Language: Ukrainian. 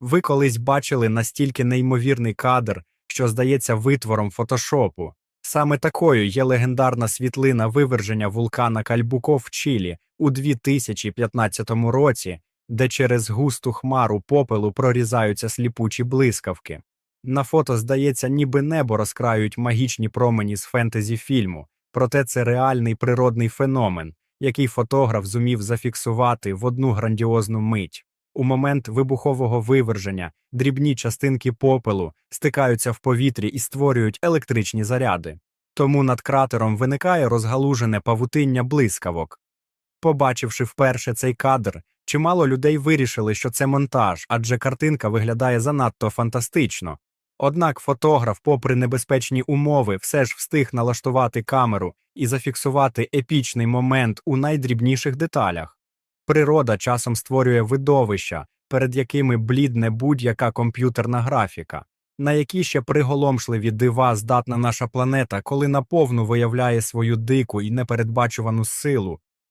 Ви колись бачили настільки неймовірний кадр, що здається витвором фотошопу. Саме такою є легендарна світлина виверження вулкана Кальбуко в Чилі у 2015 році, де через густу хмару попелу прорізаються сліпучі блискавки. На фото здається, ніби небо розкраюють магічні промені з фентезі фільму, проте це реальний природний феномен, який фотограф зумів зафіксувати в одну грандіозну мить. У момент вибухового виверження дрібні частинки попелу стикаються в повітрі і створюють електричні заряди. Тому над кратером виникає розгалужене павутиння блискавок. Побачивши вперше цей кадр, чимало людей вирішили, що це монтаж, адже картинка виглядає занадто фантастично. Однак фотограф, попри небезпечні умови, все ж встиг налаштувати камеру і зафіксувати епічний момент у найдрібніших деталях. Природа часом створює видовища, перед якими блідне будь-яка комп'ютерна графіка. На які ще приголомшливі дива здатна наша планета, коли наповну виявляє свою дику і непередбачувану силу.